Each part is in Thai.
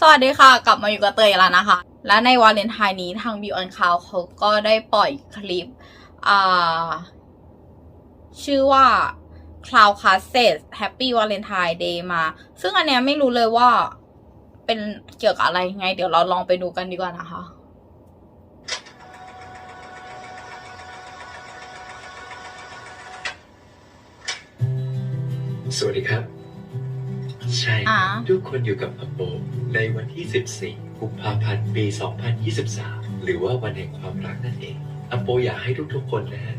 สวัสดีค่ะ กลับมาอยู่กับเตยแล้วนะคะ และในวาเลนไทน์นี้ทาง b ิว n อนคาวเขาก็ได้ปล่อยคลิป อ่า ชื่อว่า Cloud c a s s e t Happy Valentine Day มา ซึ่งอันเนี้ยไม่รู้เลยว่าเป็นเกี่ยวกับอะไรไง เดี๋ยวเราลองไปดูกันดีกว่านะคะสวัสดีครับ ใช่อ่าทุกคนอยู่กับอโปในวันที่ 14 กุมภาพันธ์ปี 2023 หรือว่าวันแห่งความรักนั่นเองอโปอยากให้ทุกๆคนนะฮะ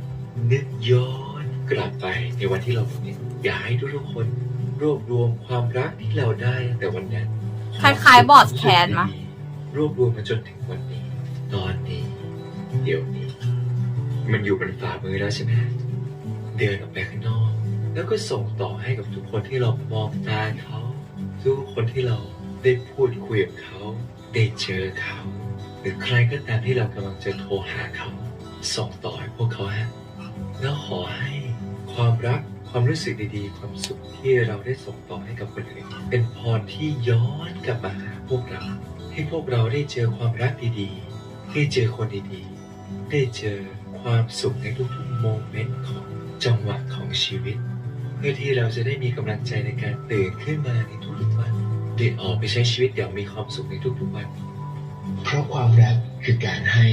นึกย้อนกลับไปในวันที่เราพบกันอยากให้ทุกๆคนรวบรวมความรักที่เราได้ตั้งแต่วันนั้นคล้ายๆบอร์ดแคนมะ รวบรวมมาจนถึงวันนี้ ตอนนี้ เดี๋ยวนี้ มันอยู่บนฝ่ามือแล้วใช่ไหมเดินออกไปข้างนอก แล้วก็ส่งต่อให้กับทุกคนที่เรามองตาเขาทุกคนที่เราได้พูดคุยกับเขา ได้เจอเขา หรือใครก็ตามที่เรากำลังจะโทรหาเขาส่งต่อให้พวกเขาฮะแล้วขอให้ความรักความรู้สึกดีๆ ความสุขที่เราได้ส่งต่อให้กับคนอื่นเป็นพรที่ย้อนกลับมาหาพวกเรา ให้พวกเราได้เจอความรักดีๆ ได้เจอคนดีๆ ได้เจอความสุขในทุกๆโมเมนต์ของจังหวะของชีวิต เพื่อที่เราจะได้มีกำลังใจในการตื่นขึ้นมาในทุกๆวันได้ออกไปใช้ชีวิตอย่างมีความสุขในทุกๆวัน เพราะความรักคือการให้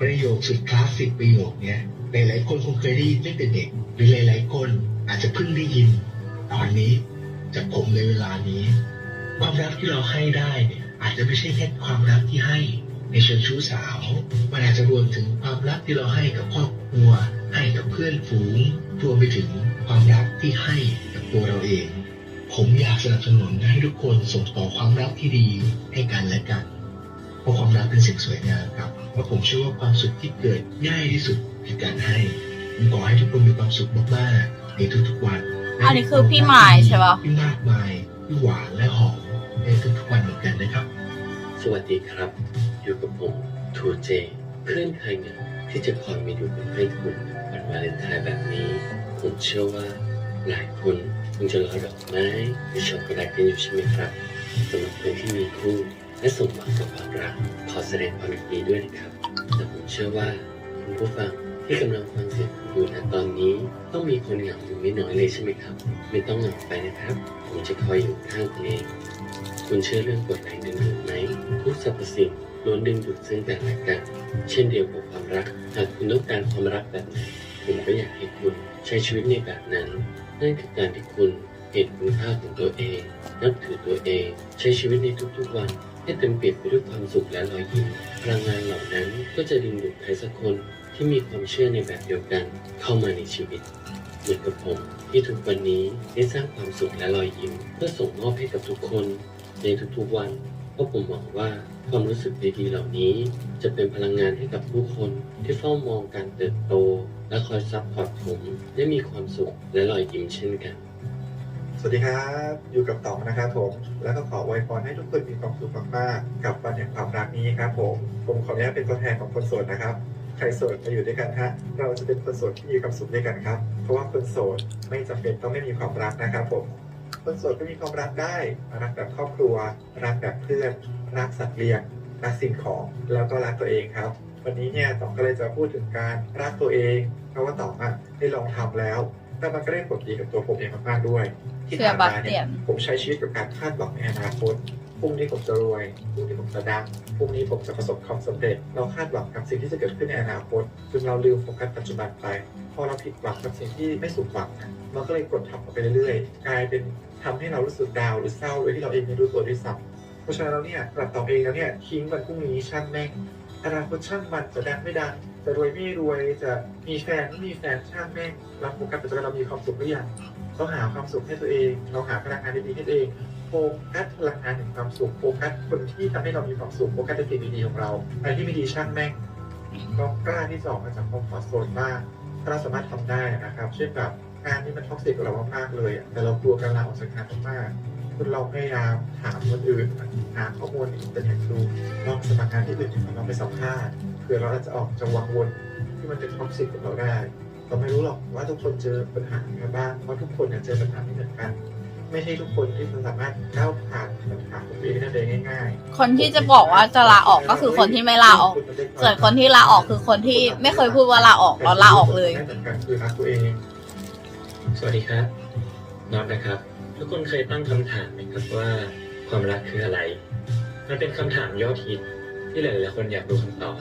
ประโยคสุดคลาสสิกประโยคเนี้ยหลายๆคนคงเคยได้ยินตั้งแต่เด็ก หรือหลายๆคนอาจจะเพิ่งได้ยิน ตอนนี้จากผมในเวลานี้ ความรักที่เราให้ได้เนี่ยอาจจะไม่ใช่แค่ความรักที่ให้ในเชิงชู้สาว มันอาจจะรวมถึงความรักที่เราให้กับครอบครัว ให้กับเพื่อนฝูง รวมไปถึง ความรักที่ให้กับตัวเราเอง ผมอยากสนับสนุนให้ทุกคนส่งต่อความรักที่ดีให้กันและกัน เพราะความรักเป็นสิ่งสวยงามครับและผมเชื่อว่าความสุขที่เกิดง่ายที่สุดคือการให้ผมขอให้ทุกคนมีความสุขมากๆในทุกๆวันอันนี้คือพี่หมายใช่ปะที่มากมายที่หวานและหอมในทุกๆวันเหมือนกันนะครับ สวัสดีครับ อยู่กับผมทูเจ เพื่อนใครเนี่ยที่จะคอยมีดูเป็นเพื่อนคุณวันวาเลนไทน์แบบนี้ ผมเชื่อว่า หลายคนคงจะรอดอกไม้หรือช็อกโกแลตกันอยู่ใช่ไหมครับสำหรับคนที่มีคู่และสมหวังกับความรักขอแสดงความยินดีด้วยนะครับ แต่ผมเชื่อว่าคุณผู้ฟังที่กำลังฟังเสียงผมอยู่ณตอนนี้ต้องมีคนเหงาอยู่ไม่น้อยเลยใช่ไหมครับ ไม่ต้องเหงาไปนะครับ ผมจะคอยอยู่ข้างคุณเองคุณเชื่อเรื่องกฎแห่งดึงดูดไหมทุกสรรพสิ่ง ล้วนดึงดูดซึ่งกันและกันเช่นเดียวกับความรัก หากคุณต้องการความรักแบบไหนผมก็อยากให้คุณใช้ชีวิตในแบบนั้น นั่นคือการที่คุณเห็นคุณค่าของตัวเอง นับถือตัวเอง ใช้ชีวิตในทุกๆวันให้เต็มเปี่ยมไปด้วยความสุขและรอยยิ้มพลังงานเหล่านั้นก็จะดึงดูดใครสักคนที่มีความเชื่อในแบบเดียวกันเข้ามาในชีวิต เหมือนกับผมที่ทุกวันนี้ได้สร้างความสุขและรอยยิ้ม เพื่อส่งมอบให้กับทุกคนในทุกๆวัน พราะผมหวังว่าความรู้สึกดีๆเหล่านี้ จะเป็นพลังงานให้กับผู้คนที่เฝ้ามองการเติบโต และคอยซัพพอร์ตผมได้มีความสุขและรอยยิ้มเช่นกัน สวัสดีครับ อยู่กับต๋องนะครับผม แล้วก็ขออวยพรให้ทุกคนมีความสุขมากๆ กับวันแห่งความรักนี้ครับผม ผมขออนุญาตเป็นตัวแทนของคนโสดนะครับ ใครโสดมาอยู่ด้วยกันฮะ เราจะเป็นคนโสดที่มีความสุขด้วยกันครับ เพราะว่าคนโสดไม่จำเป็นต้องไม่มีความรักนะครับผม คนโสดก็มีความรักได้ รักแบบครอบครัว รักแบบเพื่อน รักสัตว์เลี้ยง รักสิ่งของ แล้วก็รักตัวเองครับ วันนี้เนี่ยต๋องก็เลยจะพูดถึงการรักตัวเอง เพราะว่าต๋องอะได้ลองทำแล้ว แต่มันก็ได้ผลดีกับตัวผมเองมากๆด้วย ที่เชื่อผ่านบัมาสเตีเนี่ยยนผมใช้ชีวิตกับการคาดหวังในอนาคตพรุ่งนี้ผมจะรวย พรุ่งนี้ผมจะดัง พรุ่งนี้ผมจะประสบความสำเร็จ เราคาดหวังกับสิ่งที่จะเกิดขึ้นในอนาคตจนเราลืมโฟกัสปัจจุบันไป พอเราผิดหวังกับสิ่งที่ไม่สมหวังนะมันก็เลยกดทับไปเรื่อยๆ กลายเป็นทำให้เรารู้สึกดาวหรือเศร้าโดยที่เราเองไม่รู้ตัวด้วยซ้ำเพราะฉะนั้นแล้วเนี่ยกลับต่อเองแล้วเนี่ยทิ้งวันพรุ่งนี้ช่างแม่งอนาคตช่างมันจะดังไม่ดังจะรวยไม่รวยจะมีแฟนไม่มีแฟนช่างแม่งเราโฟกัสปัจจุบันเรามีความสุขหรือยังเราหาความสุขให้ตัวเอง เราหาพลังงานดีๆให้ตัวเองโฟกัสพลังงานแห่งความสุขโฟกัสคนที่ทำให้เรามีความสุขโฟกัสในสิ่งดีๆของเราอะไรที่ไม่ดีช่างแม่งเรากล้าที่จะออกมาจากคอมฟอร์ทโซนบ้าง เราสามารถทำได้นะครับ เช่นแบบงานนี้มันท็อกซิกกับเรามากๆเลย แต่เรากลัวการลาออกจากงานมากๆคุณลองพยายามถามคนอื่นหาข้อมูลอินเทอร์เน็ตดูลองสมัครงานที่อื่นลองไปสัมภาษณ์เผื่อเราอาจจะออกจากวังวนที่มันเป็นท็อกซิกกับเราได้เราไม่รู้หรอกว่าทุกคนเจอปัญหาอะไรบ้างเพราะทุกคนเนี่ยเจอปัญหาไม่เหมือนกัน ไม่ใช่ทุกคนที่จะสามารถก้าวผ่านปัญหาของตัวเองได้เลยง่ายๆคนที่จะบอกว่าจะลาออกก็คือคนที่ไม่ลาออก ส่วนคนที่ลาออกคือคนที่ไม่เคยพูดว่าลาออกแล้วลาออกเลยได้จากการคือรักตัวเอง สวัสดีครับน็อตนะครับ ทุกคนเคยตั้งคำถามไหมครับว่าความรักคืออะไร มันเป็นคำถามยอดฮิตที่หลายๆคนอยากรู้คำตอบ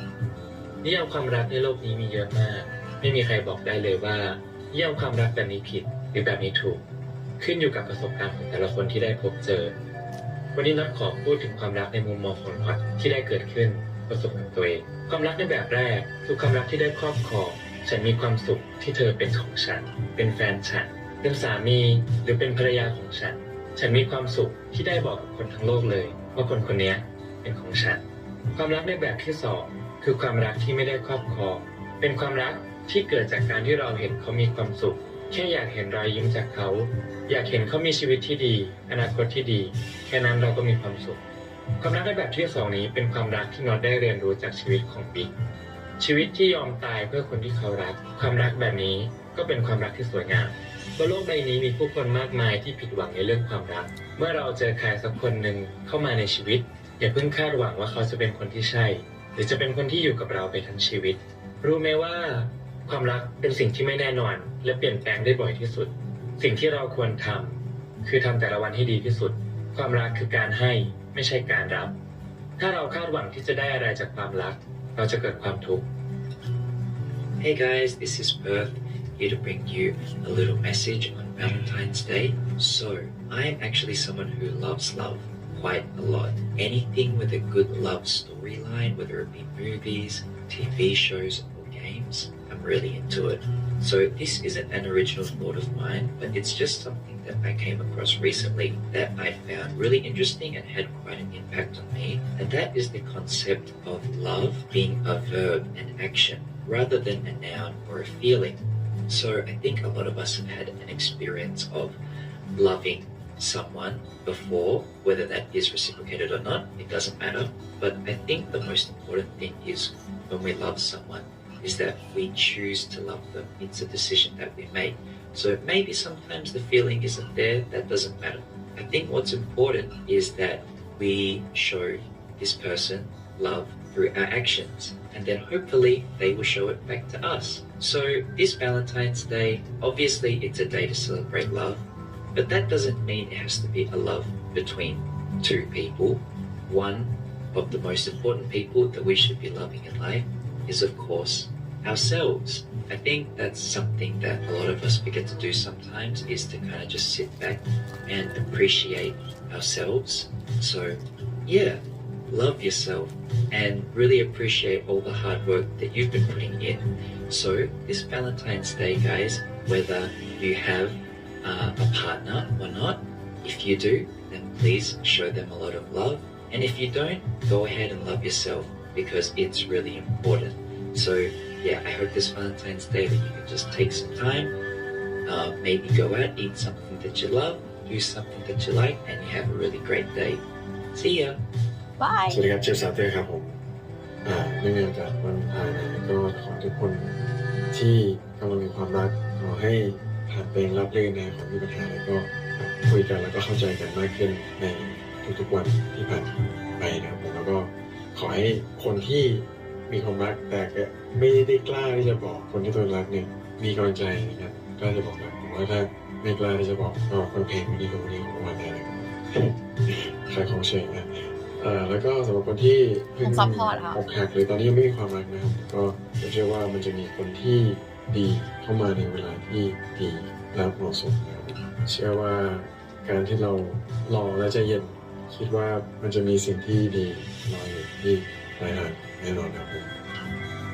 นิยามความรักในโลกนี้มีเยอะมาก ไม่มีใครบอกได้เลยว่านิยามความรักแบบนี้ผิดหรือแบบนี้ถูก ขึ้นอยู่กับประสบการณ์ของแต่ละคนที่ได้พบเจอ วันนี้น็อตขอพูดถึงความรักในมุมมองของน็อตที่ได้เกิดขึ้นประสบกับตัวเอง ความรักในแบบแรกคือความรักที่ได้ครอบครองฉันมีความสุขที่เธอเป็นของฉัน เป็นแฟนฉัน เป็นสามีหรือเป็นภรรยาของฉัน ฉันมีความสุขที่ได้บอกกับคนทั้งโลกเลย ว่าคนคนนี้เป็นของฉัน ความรักในแบบที่สองคือความรักที่ไม่ได้ครอบครอง เป็นความรักที่เกิดจากการที่เราเห็นเขามีความสุข แค่อยากเห็นรอยยิ้มจากเขา อยากเห็นเขามีชีวิตที่ดี อนาคตที่ดี แค่นั้นเราก็มีความสุข ความรักในแบบที่สองนี้เป็นความรักที่น็อตได้เรียนรู้จากชีวิตของบิ๊กชีวิตที่ยอมตายเพื่อคนที่เขารัก ความรักแบบนี้ก็เป็นความรักที่สวยงามบนโลกใบนี้มีผู้คนมากมายที่ผิดหวังในเรื่องความรัก เมื่อเราเจอใครสักคนหนึ่งเข้ามาในชีวิต อย่าเพิ่งคาดหวังว่าเขาจะเป็นคนที่ใช่ หรือจะเป็นคนที่อยู่กับเราไปทั้งชีวิต รู้ไหมว่า ความรักเป็นสิ่งที่ไม่แน่นอน และเปลี่ยนแปลงได้บ่อยที่สุด สิ่งที่เราควรทำคือทำแต่ละวันให้ดีที่สุด ความรักคือการให้ไม่ใช่การรับ ถ้าเราคาดหวังที่จะได้อะไรจากความรัก เราจะเกิดความทุกข์ Hey guys, this is Perth here to bring you a little message on Valentine's Day. So, I am actually someone who loves love quite a lot. Anything with a good love storyline, whether it be movies, TV shows, or games, I'm really into it. So, this isn't an original thought of mine, but it's just something that I came across recently that I found really interesting and had quite an impact on me. And that is the concept of love being a verb and action rather than a noun or a feeling. So I think a lot of us have had an experience of loving someone before, whether that is reciprocated or not, it doesn't matter. But I think the most important thing is when we love someone is that we choose to love them. It's a decision that we make. So maybe sometimes the feeling isn't there, that doesn't matter. I think what's important is that we show this person love through our actions and then hopefully they will show it back to us. So this Valentine's Day, obviously it's a day to celebrate love, but that doesn't mean it has to be a love between two people. One of the most important people that we should be loving in life is of course ourselves. I think that's something that a lot of us forget to do sometimes is to kind of just sit back and appreciate ourselves. So yeah, love yourself and really appreciate all the hard work that you've been putting in. So, this Valentine's Day, guys, whether you have uh, a partner or not, if you do, then please show them a lot of love. And if you don't, go ahead and love yourself because it's really important. So, yeah, I hope this Valentine's Day that you can just take some time, uh, maybe go out, eat something that you love, do something that you like, and you have a really great day. See ya. บายสวัสดีครับเจฟซาเต้ครับผมอ่าเนื่องในโอกาสวันพายนะก็ขอให้ทุกคนที่กำลังมีความรักขอให้ผ่านเพลงรับเรื่องนะของมีปัญหาแล้วก็คุยกันแล้วก็เข้าใจกันมากขึ้นในทุกๆวันที่ผ่านไปนะครับผมแล้วก็ขอให้คนที่ มีความรักแต่ก็ไม่ได้กล้าที่จะบอกคนที่ตัวเองรักเนี่ยมีกำลังใจนะครับกล้าจะบอกนะผมว่าถ้าไม่กล้าที่จะบอกก็ฟังเพลงวันนี้ของวันนี้ของวันนี้นะครับขายของเชงนะอ่าแล้วก็สำหรับคนที่เพิ่งผม support ค่ะอกหักหรือตอนนี้ยังไม่มีความรักนะครับก็ผมเชื่อว่ามันจะมีคนที่ดีเข้ามาในเวลาที่ดีและเหมาะสมนะครับเชื่อว่าการที่เรารอและใจเย็นคิดว่ามันจะมีสิ่งที่ดีรออยู่ที่ปลายทางแน่นอนครับผม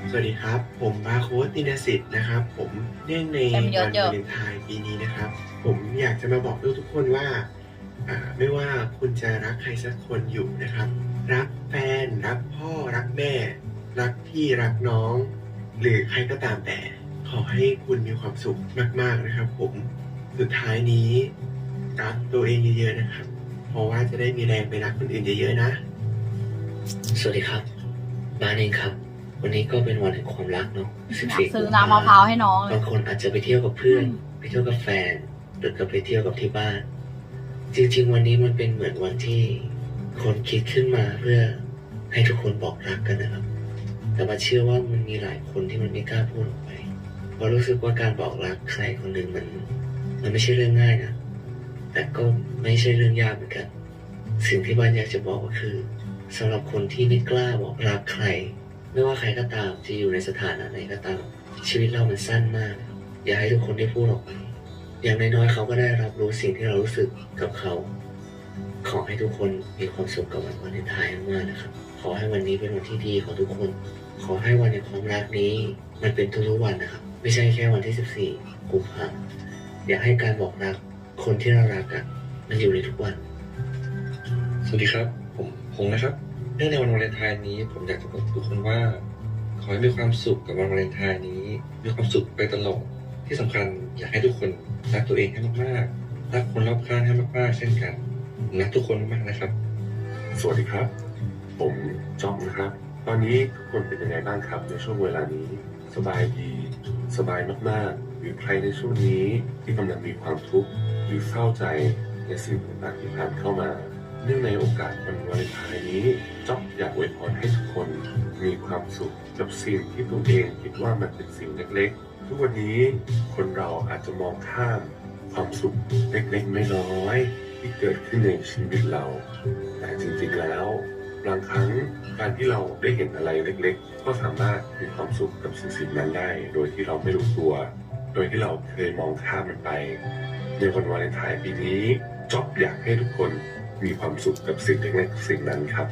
สวัสดีครับ ผมบาโค้ดตินสิทธิ์นะครับ ผมเนื่องในเต็มยศวันเยอะวาเลนไทน์ปีนี้นะครับ ผมอยากจะมาบอกทุกๆคนว่าอ่า ไม่ว่าคุณจะรักใครสักคนอยู่นะครับ รักแฟน รักพ่อ รักแม่ รักพี่ รักน้อง หรือใครก็ตามแต่ ขอให้คุณมีความสุขมาก ๆนะครับ ผม สุดท้ายนี้รักตัวเองเยอะๆนะครับ เพราะว่าจะได้มีแรงไปรักคนอื่นเยอะๆนะ สวัสดีครับ บ้านเองครับ วันนี้ก็เป็นวันแห่งความรักเนาะอยากซื้อน้ำมะพร้าวให้น้องเลบายงคนอาจจะไปเที่ยวกับเพื่อน ไปเที่ยวกับแฟน หรือก็ไปเที่ยวกับที่บ้าน จริง ๆ วันนี้มันเป็นเหมือนวันที่ คนคิดขึ้นมาเพื่อให้ทุกคนบอกรักกันนะครับ แต่มาเชื่อว่ามันมีหลายคนที่มันไม่กล้าพูดออกไป เพราะรู้สึกว่าการบอกรักใครคนหนึ่งมัน มันไม่ใช่เรื่องง่ายนะ แต่ก็ไม่ใช่เรื่องยากเหมือนกัน สิ่งที่บ้านอยากจะบอกก็คือ สำหรับคนที่ไม่กล้าบอกรักใคร ไม่ว่าใครก็ตามจะอยู่ในสถานะไหนก็ตาม ชีวิตเรามันสั้นมาก อย่าให้ทุกคนได้พูดออกไป อย่างน้อยๆเขาก็ได้รับรู้สิ่งที่เรารู้สึกกับเขา ขอให้ทุกคนมีความสุขกับวันวาเลนไทน์มากๆนะครับ ขอให้วันนี้เป็นวันที่ดีของทุกคน ขอให้วันแห่งความรักนี้ มันเป็นทุกๆวันนะครับ ไม่ใช่แค่วันที่ 14กุมภาพันธ์อยากให้การบอกรักคนที่เรารักกันมันอยู่ในทุกวัน สวัสดีครับ งนะครับเนื่องในวันวาเลนไทน์นี้ ผมอยากจะบอกทุกคนว่า ขอให้มีความสุขกับวันวาเลนไทน์นี้ มีความสุขไปตลอดที่สำคัญอยากให้ทุกคนรักตัวเองให้มากๆรักคนรอบข้างให้มากๆเช่นกันผมรักทุกคนมากๆนะครับ สวัสดีครับ ผมจอบนะครับ ตอนนี้ทุกคนเป็นยังไงบ้างครับ ในช่วงเวลานี้ สบายดี สบายมากๆ หรือใครในช่วงนี้ที่กำลังมีความทุกข์หรือเศร้าใจในสิ่งต่างๆที่ผ่านเข้ามา เนื่องในโอกาสวันวาเลนไทน์นี้จ๊อบอยากอวยพรให้ทุกคนมีความสุขกับสิ่งที่ตัวเองคิดว่ามันเป็นสิ่งเล็กๆ ทุกวันนี้คนเราอาจจะมองข้ามความสุขเล็กๆไม่น้อยที่เกิดขึ้นในชีวิตเรา แต่จริงๆแล้วบางครั้งการที่เราได้เห็นอะไรเล็ก ๆ ก็สามารถมีความสุขกับสิ่งๆนั้นได้ โดยที่เราไม่รู้ตัว โดยที่เราเคยมองข้ามมันไป ในวันวาเลนไทน์ปีนี้จ๊อบอยากให้ทุกคน มีความสุขกับสิ่งเล็กๆสิ่งนั้นครับ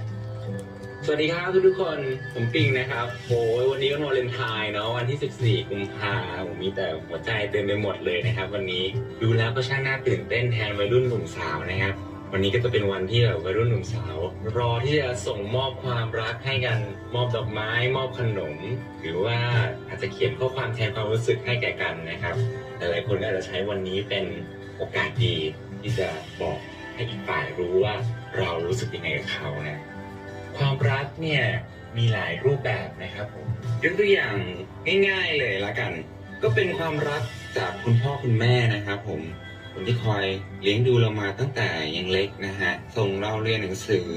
สวัสดีครับทุกทุกคนผมปิงนะครับโอ้ยวันนี้วันวาเลนไทน์เนาะวันที่ 14 กุมภาผมมีแต่หัวใจเต็มไปหมดเลยนะครับ วันนี้ดูแล้วก็ช่างน่าตื่นเต้นแทนวัยรุ่นหนุ่มสาวนะครับ วันนี้ก็จะเป็นวันที่แบบวัยรุ่นหนุ่มสาว รอที่จะส่งมอบความรักให้กันมอบดอกไม้ มอบขนม หรือว่าอาจจะเขียนข้อความแทนความรู้สึกให้แก่กันนะครับหลายๆคนก็อาจจะใช้วันนี้เป็นโอกาสดีที่จะบอก ให้อีกฝ่ายรู้ว่าเรารู้สึกยังไงกับเขานะความรักเนี่ยมีหลายรูปแบบนะครับผมยกตัวอย่างง่าย ๆเลยละกัน ก็เป็นความรักจากคุณพ่อคุณแม่นะครับผมคนที่คอยเลี้ยงดูเรามาตั้งแต่ยังเล็กนะฮะ ส่งเราเรียนหนังสือ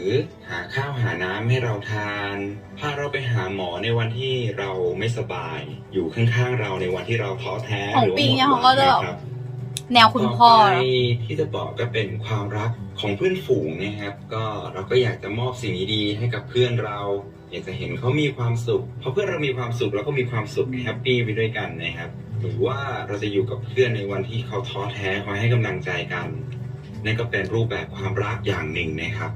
หาข้าวหาน้ำให้เราทาน พาเราไปหาหมอในวันที่เราไม่สบาย อยู่ข้างๆเราในวันที่เราท้อแท้ของหรือว่าปิงหมดเนี่ยหเขาวัก็งจะแบบนะครับ แนวคุณพ่อ ต่ไปที่จะบอกก็เป็นความรักของเพื่อนฝูงนะครับ ก็เราก็อยากจะมอบสิ่งดีๆให้กับเพื่อนเรา อยากจะเห็นเขามีความสุขพอเพื่อนเรามีความสุขเราก็มีความสุขแฮปปี้ไปด้วยกันนะครับ หรือว่าเราจะอยู่กับเพื่อนในวันที่เขาท้อแท้คอยให้กำลังใจกันนั่นก็เป็นรูปแบบความรักอย่างหนึ่งนะครับ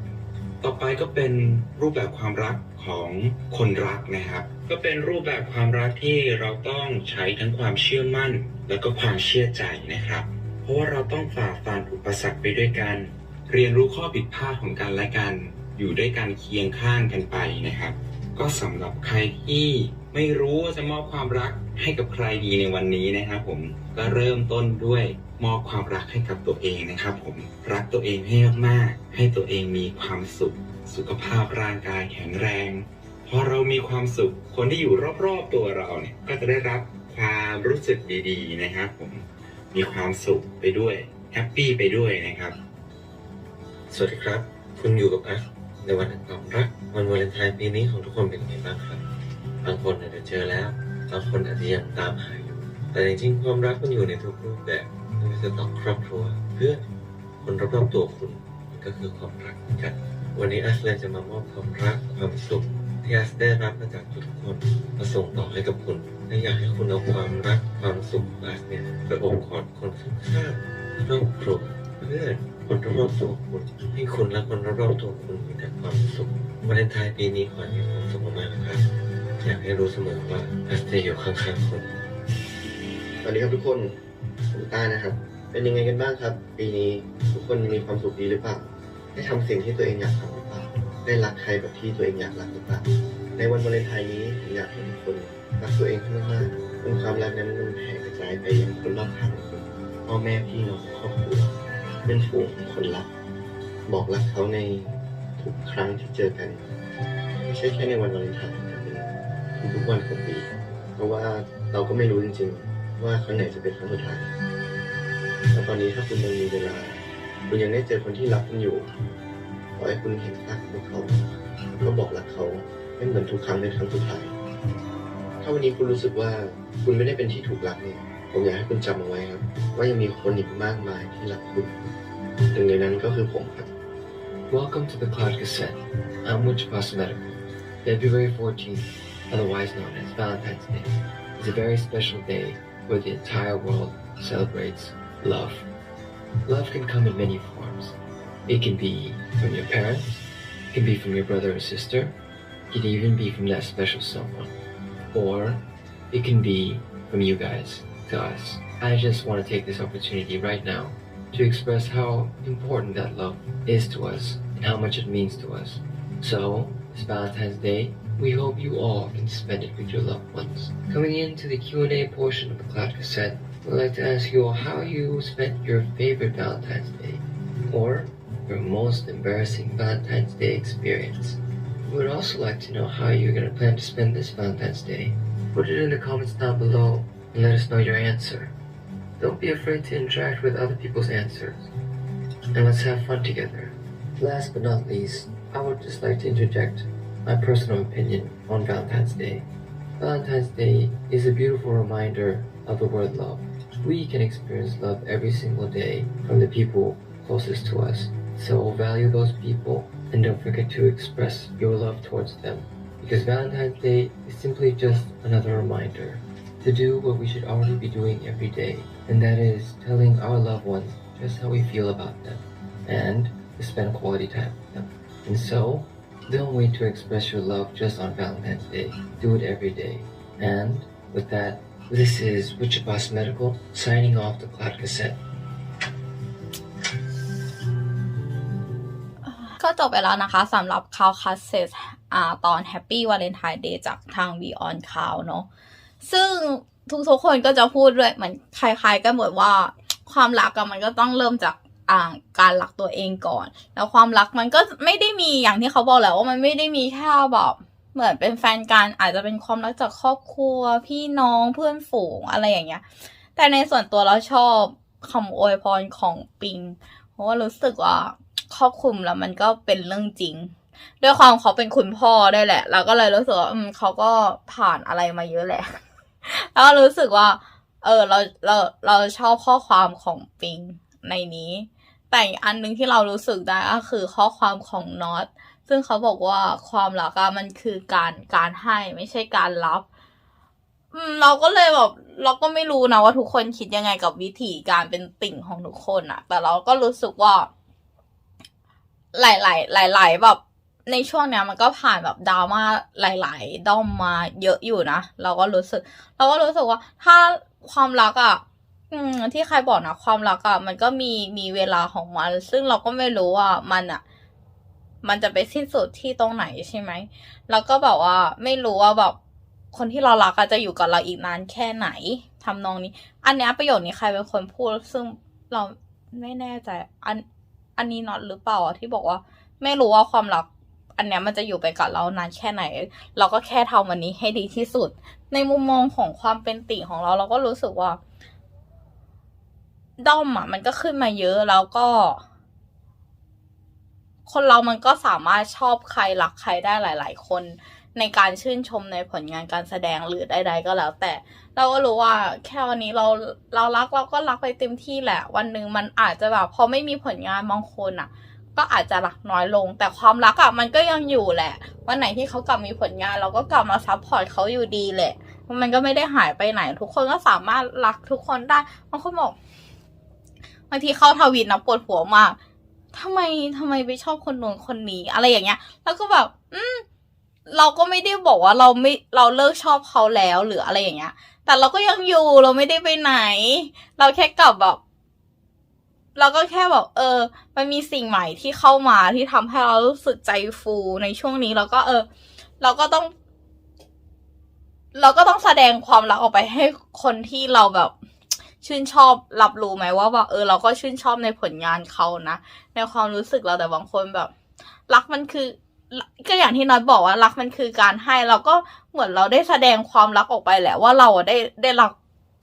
ต่อไปก็เป็นรูปแบบความรักของคนรักนะครับ ก็เป็นรูปแบบความรักที่เราต้องใช้ทั้งความเชื่อมั่น แล้วก็ความเชื่อใจนะครับ เพราะว่าเราต้องฝ่าฟันอุปสรรคไปด้วยกัน เรียนรู้ข้อผิดพลาดของกันและกัน อยู่ด้วยกันเคียงข้างกันไปนะครับ ก็สำหรับใครที่ไม่รู้ว่าจะมอบความรักให้กับใครดีในวันนี้นะครับผมก็เริ่มต้นด้วยมอบความรักให้กับตัวเองนะครับ ผมรักตัวเองให้มากๆให้ตัวเองมีความสุข สุขภาพร่างกายแข็งแรงพอเรามีความสุขคนที่อยู่รอบๆตัวเราเนี่ยก็จะได้รับความรู้สึกดีๆนะครับผม มีความสุขไปด้วยแฮปปี้ไปด้วยนะครับ สวัสดีครับ คุณอยู่กับอัสในวันแห่งความรักวันวาเลนไทน์ปีนี้ของทุกคนเป็นยังไงบ้างครับ บางคนอาจจะเจอแล้ว บางคนอาจจะยังตามหาอยู่แต่จริงๆความรักมันอยู่ในทุกรูปแบบไม่ว่าจะต่อครอบครัวเพื่อนคนรอบๆตัวคุณก็คือความรักกัน วันนี้อัสเลยจะมามอบความรักความสุข ที่อัสได้รับมาจากทุกคนมาส่งต่อให้กับคุณและอยากให้คุณเอาความรักความสุขของอัสเนี่ยไปอบกอดคนข้างๆครอบครัวเพื่อนคนรอบตัวคุณให้คุณและคนรอบตัวคุณมีแต่ความสุขวาเลนไทน์ปีนี้ขอให้มีความสุขมากนะครับอยากให้รู้เสมอว่าอัสจะอยู่ข้างๆคุณสวัสดีครับทุกคนผมต้านะครับ เป็นยังไงกันบ้างครับ ปีนี้ทุกคนมีความสุขดีหรือเปล่าได้ทำสิ่งที่ตัวเองอยากทำหรือเปล่า ได้รักใครแบบที่ตัวเองอยากรักหรือเปล่าในวันวาเลนไทน์นี้ผมอยากให้ทุกคนรักตัวเองให้มากๆเป็นความรักนั้นมันแผ่กระจายไปยังคนรอบข้างคุณพ่อแม่พี่น้องครอบครัวเพื่อนฝูงคนรัก บอกรักเขาในทุกครั้งที่เจอกันไม่ใช่แค่ในวันวาเลนไทน์แต่เป็นทุกๆวันของปีเพราะว่าเราก็ไม่รู้จริงๆ ว่าครั้งไหนจะเป็นครั้งสุดท้ายแล้วตอนนี้ถ้าคุณยังมีเวลา คุณยังได้เจอคนที่รักคุณอยู่ ให้คุณเห็นค่าของพวกเขาก็บอกรักเขาไม่เหมือนทุกครั้งในครั้งสุดท้าย ถ้าวันนี้คุณรู้สึกว่าคุณไม่ได้เป็นที่ถูกรักเนี่ยผมอยากให้คุณจำเอาไว้ครับ ว่ายังมีคนอีกมากมายที่รักคุณหนึ่งในนั้นก็คือผมครับ Welcome to the Cloud Cassette. I'm Wichita Medical. February 14th, otherwise known as Valentine's Day, is a very special day where the entire world celebrates love. Love can come in many forms. It can be from your parents, it can be from your brother or sister, it can even be from that special someone. Or it can be from you guys to us. I just want to take this opportunity right now to express how important that love is to us and how much it means to us. So, this Valentine's Day, we hope you all can spend it with your loved ones. Coming into the Q&A portion of the Cloud Cassette, we'd like to ask you all how you spent your favorite Valentine's Day or your most embarrassing Valentine's Day experience. We would also like to know how you're going to plan to spend this Valentine's Day. Put it in the comments down below and let us know your answer. Don't be afraid to interact with other people's answers. And let's have fun together. Last but not least, I would just like to interject my personal opinion on Valentine's Day. Valentine's Day is a beautiful reminder of the word love. We can experience love every single day from the people closest to us. So value those people and don't forget to express your love towards them. Because Valentine's Day is simply just another reminder to do what we should already be doing every day, and that is telling our loved ones just how we feel about them and to spend quality time with them. And so, don't wait to express your love just on Valentine's Day. Do it every day. And with that, this is Richard Boss Medical signing off the Cloud Cassette. ก็จบไปแล้วนะคะสำหรับคาวคัสเซสอ่าตอน Happy Valentine Day จากทาง Beyond Cloud เนอะซึ่งทุกๆคนก็จะพูดด้วยเหมือนคล้ายๆกันหมดว่าความรักอะมันก็ต้องเริ่มจากอ่าการรักตัวเองก่อน แล้วความรักมันก็ไม่ได้มีอย่างที่เขาบอกแหล้วว่ามันไม่ได้มีแค่แบบเหมือนเป็นแฟนกันอาจจะเป็นความรักจากครอบครัว พี่น้องเพื่อนฝูงอะไรอย่างเงี้ย แต่ในส่วนตัวเราชอบคำอวยพรของปิง เพราะว่ารู้สึกว่า ครอบคลุมแล้วมันก็เป็นเรื่องจริง ด้วยความเขาเป็นคุณพ่อได้แหละ เราก็เลยรู้สึกว่าเขาก็ผ่านอะไรมาเยอะแหละ แล้วก็รู้สึกว่า เออเราเราเราชอบข้อความของปิงในนี้ แต่อีกอันหนึงที่เรารู้สึกได้ก็คือข้อความของน็อตซึ่งเขาบอกว่าความรักอะมันคือการการให้ไม่ใช่การรับเราก็เลยแบบเราก็ไม่รู้นะว่าทุกคนคิดยังไงกับวิธีการเป็นติ่งของทุกคนอะแต่เราก็รู้สึกว่า หลายๆหลายๆแบบในช่วงเนี้ยมันก็ผ่านแบบดราม่าหลาย ๆด้อมมาเยอะอยู่นะเราก็รู้สึก เราก็รู้สึกว่าถ้าความรักอะ่ะอืมที่ใครบอกนะความรักอะ่ะมันก็มีมีเวลาของมัน ซึ่งเราก็ไม่รู้ว่ามันอะ่ะ มันจะไปสิ้นสุดที่ตรงไหนใช่ไหมแล้วก็แบบว่าไม่รู้ว่าแบบคนที่เรารักอะจะอยู่กับเราอีกนานแค่ไหนทำนองนี้ อันนี้ประโยคนี้ใครเป็นคนพูดซึ่งเราไม่แน่ใจอัน อันนี้น็อตหรือเปล่าอะที่บอกว่า ไม่รู้ว่าความรักอันเนี้ยมันจะอยู่ไปกับเรานานแค่ไหน เราก็แค่ทำวันนี้ให้ดีที่สุด ในมุมมองของความเป็นติของเรา เราก็รู้สึกว่าด้อมอะมันก็ขึ้นมาเยอะแล้วก็ คนเรามันก็สามารถชอบใครรักใครได้หลาย ๆ คน ในการชื่นชมในผลงานการแสดงหรือใดๆก็แล้ว แต่เราก็รู้ว่าแค่วันนี้เราเรารักเราก็รักไปเต็มที่แหละ วันหนึ่งมันอาจจะแบบพอไม่มีผลงานบางคนอะ ก็อาจจะรักน้อยลง แต่ความรักอะมันก็ยังอยู่แหละ วันไหนที่เขากลับมีผลงาน เราก็กลับมาซัพพอร์ตเขาอยู่ดีแหละมันก็ไม่ได้หายไปไหน ทุกคนก็สามารถรักทุกคนได้บางคนบอกบางทีเข้าทวิตนะปวดหัวมากทำไมทำไมไปชอบคนนู้นคนนี้ อะไรอย่างเงี้ย แล้วก็แบบ อืม เราก็ไม่ได้บอกว่าเราไม่เราเลิกชอบเขาแล้วหรืออะไรอย่างเงี้ย แต่เราก็ยังอยู่เราไม่ได้ไปไหน เราแค่กลับแบบเราก็แค่แบบเออ มันมีสิ่งใหม่ที่เข้ามาที่ทำให้เรารู้สึกใจฟูในช่วงนี้เราก็เออ เราก็ต้อง เราก็ต้องแสดงความรักออกไปให้คนที่เราแบบ ชื่นชอบรับรู้ไหมว่าแบบเออ เราก็ชื่นชอบในผลงานเขานะในความรู้สึกเราแต่บางคนแบบ รักมันคือ ก็อย่างที่น้อยบอกว่ารักมันคือการให้เราก็เหมือนเราได้แสดงความรักออกไปแหละว่าเราได้ได้รัก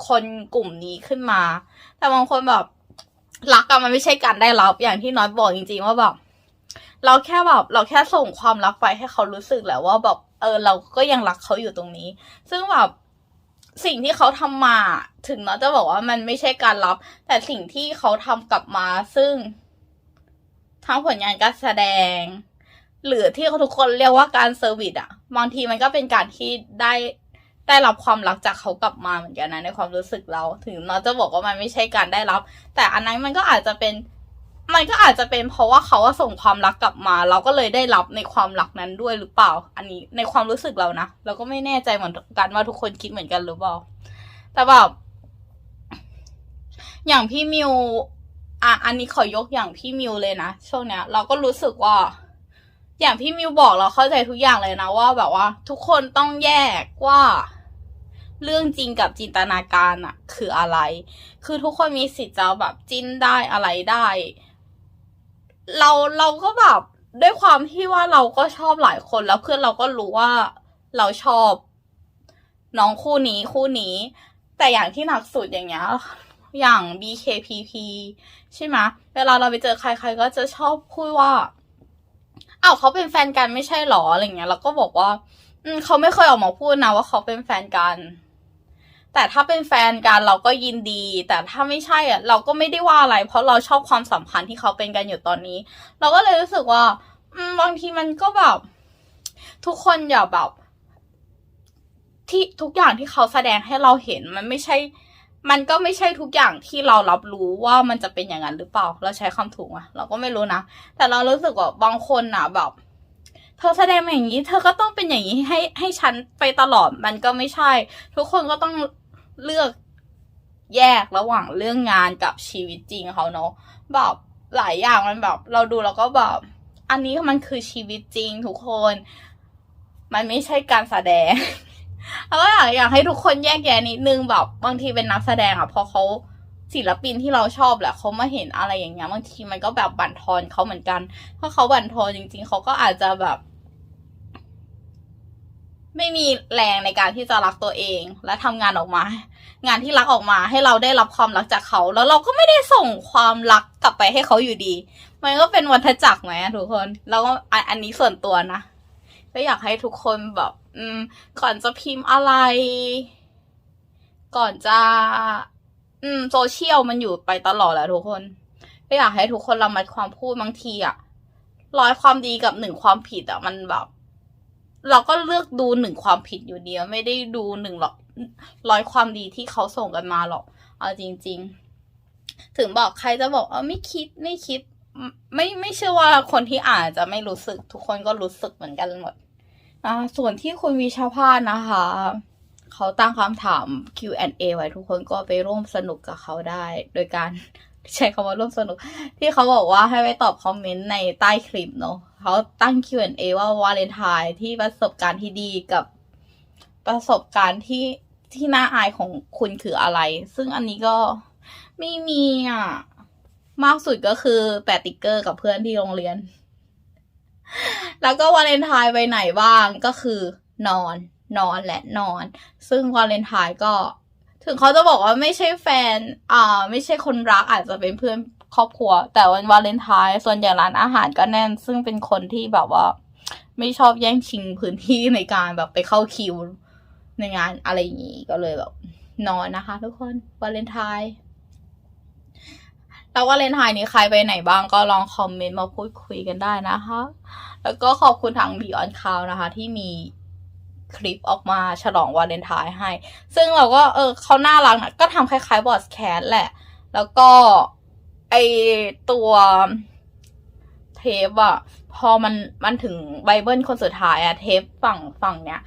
คนกลุ่มนี้ขึ้นมา แต่บางคนแบบรักอะมันไม่ใช่การได้รับอย่างที่น้อยบอกจริงๆว่าแบบเราแค่แบบเราแค่ส่งความรักไปให้เขารู้สึกแหละว่าแบบเออเราก็ยังรักเขาอยู่ตรงนี้ ซึ่งแบบสิ่งที่เขาทำมา ถึงน้อยจะบอกว่ามันไม่ใช่การรับ แต่สิ่งที่เขาทำกลับมาซึ่งทั้งผลงานการแสดง หรือที่ทุกคนเรียกว่าการเซอร์วิสอะบางทีมันก็เป็นการที่ได้ได้รับความรักจากเขากลับมาเหมือนกันนะในความรู้สึกเราถึงเราจะบอกว่ามันไม่ใช่การได้รับ แต่อันนั้นมันก็อาจจะเป็น มันก็อาจจะเป็นเพราะว่าเขาส่งความรักกลับมา เราก็เลยได้รับในความรักนั้นด้วยหรือเปล่า อันนี้ในความรู้สึกเรานะเราก็ไม่แน่ใจเหมือนกันว่าทุกคนคิดเหมือนกันหรือเปล่า แต่แบบอย่างพี่มิวอะอันนี้ขอยกอย่างพี่มิวเลยนะช่วงเนี้ย เราก็รู้สึกว่า อย่างพี่มิวบอกเราเข้าใจทุกอย่างเลยนะว่าแบบว่า ทุกคนต้องแยกว่า เรื่องจริงกับจินตนาการอะคืออะไร คือทุกคนมีสิทธิ์จะแบบจิ้นได้อะไรได้ เราเราก็แบบด้วยความที่ว่าเราก็ชอบหลายคนแล้วเพื่อนเราก็รู้ว่าเราชอบน้องคู่นี้คู่นี้ แต่อย่างที่หนักสุดอย่างเงี้ยอย่าง BKPP ใช่ไหมเวลาเราไปเจอใครใครก็จะชอบพูดว่า อ้าวเขาเป็นแฟนกันไม่ใช่หรออะไรเงี้ยเราก็บอกว่า อืมเขาไม่เคยออกมาพูดนะว่าเขาเป็นแฟนกัน แต่ถ้าเป็นแฟนกันเราก็ยินดี แต่ถ้าไม่ใช่อะ เราก็ไม่ได้ว่าอะไร เพราะเราชอบความสัมพันธ์ที่เขาเป็นกันอยู่ตอนนี้ เราก็เลยรู้สึกว่า อืมบางทีมันก็แบบ ทุกคนอย่าแบบ ที่ทุกอย่างที่เขาแสดงให้เราเห็นมันไม่ใช่ มันก็ไม่ใช่ทุกอย่างที่เรารับรู้ว่ามันจะเป็นอย่างนั้นหรือเปล่า เราใช้คำถูกไหมเราก็ไม่รู้นะ แต่เรารู้สึกว่าบางคนน่ะแบบ เธอแสดงมาอย่างนี้ เธอก็ต้องเป็นอย่างนี้ให้ให้ฉันไปตลอด มันก็ไม่ใช่ ทุกคนก็ต้องเลือกแยกระหว่างเรื่องงานกับชีวิตจริงเขาเนาะแบบหลายอย่างมันแบบ เราดูแล้วก็แบบ อันนี้มันคือชีวิตจริงทุกคน มันไม่ใช่การแสดง แล้วก็อยากอยากให้ทุกคนแยกแยะนิดนึงแบบบางทีเป็นนักแสดงอะพอเขาศิลปินที่เราชอบแหละเขามาเห็นอะไรอย่างเงี้ยบางทีมันก็แบบบั่นทอนเขาเหมือนกัน ถ้าเขาบั่นทอนจริง ๆเขาก็อาจจะแบบ ไม่มีแรงในการที่จะรักตัวเอง และทำงานออกมา งานที่รักออกมาให้เราได้รับความรักจากเขา แล้วเราก็ไม่ได้ส่งความรักกลับไปให้เขาอยู่ดี มันก็เป็นวัฏจักรไหมทุกคน แล้วก็อันนี้ส่วนตัวนะ ก็อยากให้ทุกคนแบบ อืม ก่อนจะพิมพ์อะไร ก่อนจะ อืมโซเชียลมันอยู่ไปตลอดแหละทุกคน ก็อยากให้ทุกคนระมัดความพูดบางทีอะร้อยความดีกับหนึ่งความผิดอะมันแบบ เราก็เลือกดูหนึ่งความผิดอยู่เดียวไม่ได้ดูหนึ่งหรอกร้อยความดีที่เขาส่งกันมาหรอก เอาจริง ๆ ถึงบอกใครจะบอกเออไม่คิดไม่คิด ไม่ไม่เชื่อว่าคนที่อ่านจะไม่รู้สึก ทุกคนก็รู้สึกเหมือนกันหมด อ่าส่วนที่คุณวิชาพาสนะคะ เขาตั้งคำถาม Q&A ไว้ทุกคนก็ไปร่วมสนุกกับเขาได้ โดยการใช้คำว่าร่วมสนุก ที่เขาบอกว่าให้ไปตอบคอมเมนต์ในใต้คลิปเนอะเขาตั้ง Q&A ว่าวาเลนไทน์ที่ประสบการณ์ที่ดีกับประสบการณ์ที่ที่น่าอายของคุณคืออะไร ซึ่งอันนี้ก็ไม่มีอะ มากสุดก็คือแปะติ๊กเกอร์กับเพื่อนที่โรงเรียน แล้วก็วาเลนไทน์ไปไหนบ้างก็คือนอนนอนและนอน ซึ่งวาเลนไทน์ก็ ถึงเขาจะบอกว่าไม่ใช่แฟน อ่า ไม่ใช่คนรักอาจจะเป็นเพื่อนครอบครัว แต่วันวาเลนไทน์ส่วนใหญ่ร้านอาหารก็แน่น ซึ่งเป็นคนที่แบบว่า ไม่ชอบแย่งชิงพื้นที่ในการแบบไปเข้าคิวในงานอะไรอย่างนี้ก็เลยแบบนอนนะคะ ทุกคนวาเลนไทน์ แล้ววาเลนไทน์นี้ใครไปไหนบ้างก็ลองคอมเมนต์มาพูดคุยกันได้นะคะ แล้วก็ขอบคุณทาง Beyond Cloud นะคะ ที่มีคลิปออกมาฉลองวาเลนไทน์ให้ ซึ่งเราก็เออเขาน่ารักนะก็ทำคล้ายๆบอสแคสแหละ แล้วก็ไอตัวเทปอะพอมันมันถึงไบเบิลคนสุดท้ายอะเทปฝั่งฝั่งเนี้ย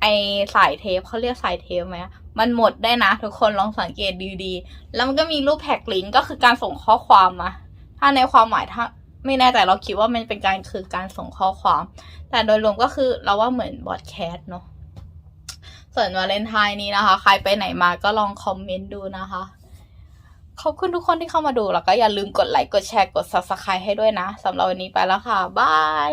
ไอสายเทปเขาเรียกสายเทปไหม มันหมดได้นะ ทุกคนลองสังเกตดีๆ แล้วมันก็มีรูปแพ็กลิงก์ก็คือการส่งข้อความมา ถ้าในความหมายถ้าไม่แน่ใจเราคิดว่ามันเป็นการคือการส่งข้อความ แต่โดยรวมก็คือเราว่าเหมือนบอดแคสต์เนาะส่วนวาเลนไทน์นี้นะคะ ใครไปไหนมาก็ลองคอมเมนต์ดูนะคะ ขอบคุณทุกคนที่เข้ามาดูแล้วก็อย่าลืมกดไลค์กดแชร์กด subscribe ให้ด้วยนะสำหรับวันนี้ไปแล้วค่ะบาย